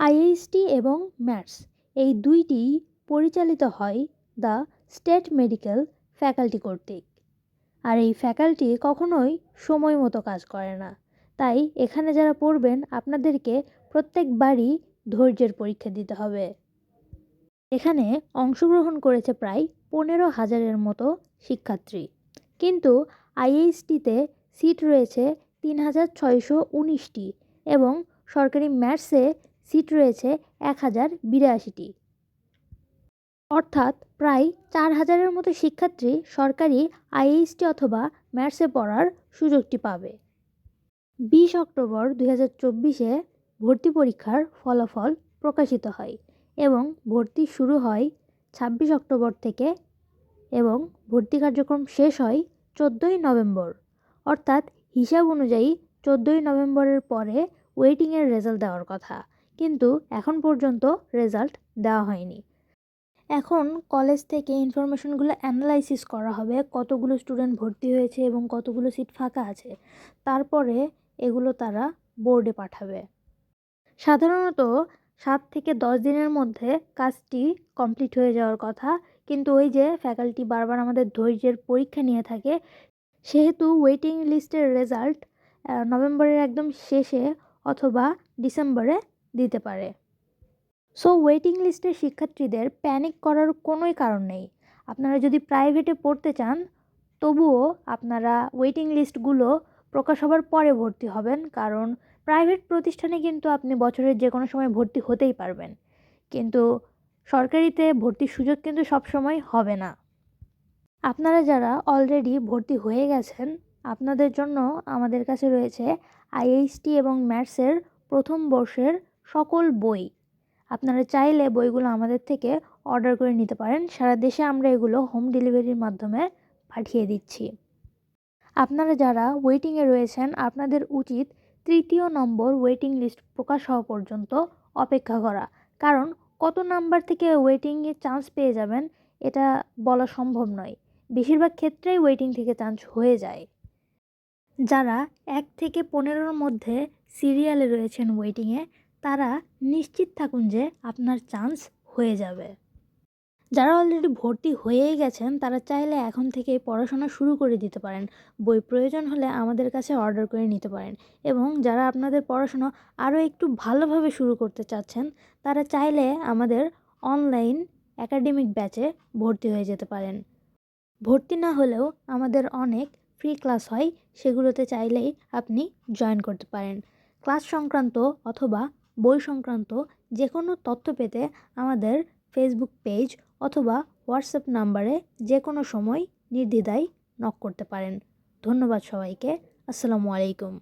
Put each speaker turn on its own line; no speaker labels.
IHT এবং maths এই দুইটি পরিচালিত হয় দ্য স্টেট মেডিকেল ফ্যাকাল্টি কর্তৃক। আর এই ফ্যাকাল্টি কখনোই সময় মতো কাজ করে না। তাই এখানে যারা পড়বেন, আপনাদেরকে প্রত্যেকবারই ধৈর্যের পরীক্ষা দিতে হবে। এখানে অংশগ্রহণ করেছে প্রায় পনেরো হাজারের মতো শিক্ষার্থী। কিন্তু আইএইচটিতে সিট রয়েছে তিন হাজার ছয়শো উনিশটি এবং সরকারি ম্যাথসে সিট রয়েছে এক হাজার বিরাশিটি। অর্থাৎ প্রায় চার হাজারের মতো শিক্ষার্থী সরকারি আইএইচটি অথবা ম্যাটসে পড়ার সুযোগটি পাবে। বিশ অক্টোবর দুই হাজার চব্বিশে ভর্তি পরীক্ষার ফলাফল প্রকাশিত হয় এবং ভর্তি শুরু হয় ছাব্বিশ অক্টোবর থেকে এবং ভর্তি কার্যক্রম শেষ হয় চোদ্দোই নভেম্বর। অর্থাৎ হিসাব অনুযায়ী চোদ্দোই নভেম্বরের পরে ওয়েটিংয়ের রেজাল্ট দেওয়ার কথা। কিন্তু এখন পর্যন্ত রেজাল্ট দেওয়া হয়নি। এখন কলেজ থেকে ইনফরমেশনগুলো অ্যানালাইসিস করা হবে, কতগুলো স্টুডেন্ট ভর্তি হয়েছে এবং কতগুলো সিট ফাঁকা আছে। তারপরে এগুলো তারা বোর্ডে পাঠাবে। সাধারণত সাত থেকে দশ দিনের মধ্যে কাজটি কমপ্লিট হয়ে যাওয়ার কথা, কিন্তু ওই যে ফ্যাকাল্টি বারবার আমাদের ধৈর্যের পরীক্ষা নিয়ে থাকে, সেহেতু ওয়েটিং লিস্টের রেজাল্ট নভেম্বরের একদম শেষে অথবা ডিসেম্বরে দিতে পারে। সো ওয়েটিং লিস্টের শিক্ষার্থীদের প্যানিক করার কোনোই কারণ নেই। আপনারা যদি প্রাইভেটে পড়তে চান, তবুও আপনারা ওয়েটিং লিস্টগুলো প্রকাশ হবার পরে ভর্তি হবেন, কারণ প্রাইভেট প্রতিষ্ঠানে কিন্তু আপনি বছরের যে কোনো সময় ভর্তি হতেই পারবেন। কিন্তু সরকারিতে ভর্তির সুযোগ কিন্তু সবসময় হবে না। আপনারা যারা অলরেডি ভর্তি হয়ে গেছেন, আপনাদের জন্য আমাদের কাছে রয়েছে আইএইচটি এবং ম্যাথসের প্রথম বর্ষের সকল বই। আপনারা চাইলে বইগুলো আমাদের থেকে অর্ডার করে নিতে পারেন। সারা দেশে আমরা এগুলো হোম ডেলিভারির মাধ্যমে পাঠিয়ে দিচ্ছি। আপনারা যারা ওয়েটিংয়ে রয়েছেন, আপনাদের উচিত তৃতীয় নম্বর ওয়েটিং লিস্ট প্রকাশ হওয়া পর্যন্ত অপেক্ষা করা। কারণ কত নাম্বার থেকে ওয়েটিংয়ে চান্স পেয়ে যাবেন, এটা বলা সম্ভব নয়। বেশিরভাগ ক্ষেত্রেই ওয়েটিং থেকে চান্স হয়ে যায়। যারা এক থেকে পনেরোর মধ্যে সিরিয়ালে রয়েছেন ওয়েটিংয়ে তারা নিশ্চিত থাকুন যে আপনার চান্স হয়ে যাবে। যারা অলরেডি ভর্তি হয়েই গেছেন, তারা চাইলে এখন থেকেই পড়াশোনা শুরু করে দিতে পারেন। বই প্রয়োজন হলে আমাদের কাছে অর্ডার করে নিতে পারেন। এবং যারা আপনাদের পড়াশোনা আরও একটু ভালোভাবে শুরু করতে চাচ্ছেন, তারা চাইলে আমাদের অনলাইন একাডেমিক ব্যাচে ভর্তি হয়ে যেতে পারেন। ভর্তি না হলেও আমাদের অনেক ফ্রি ক্লাস হয়, সেগুলোতে চাইলেই আপনি জয়েন করতে পারেন। ক্লাস সংক্রান্ত অথবা বই সংক্রান্ত যে কোনো তথ্য পেতে আমাদের ফেসবুক পেজ অথবা হোয়াটসঅ্যাপ নাম্বারে যে কোনো সময় নির্দ্বিধায় নক করতে পারেন। ধন্যবাদ সবাইকে। আসসালামু আলাইকুম।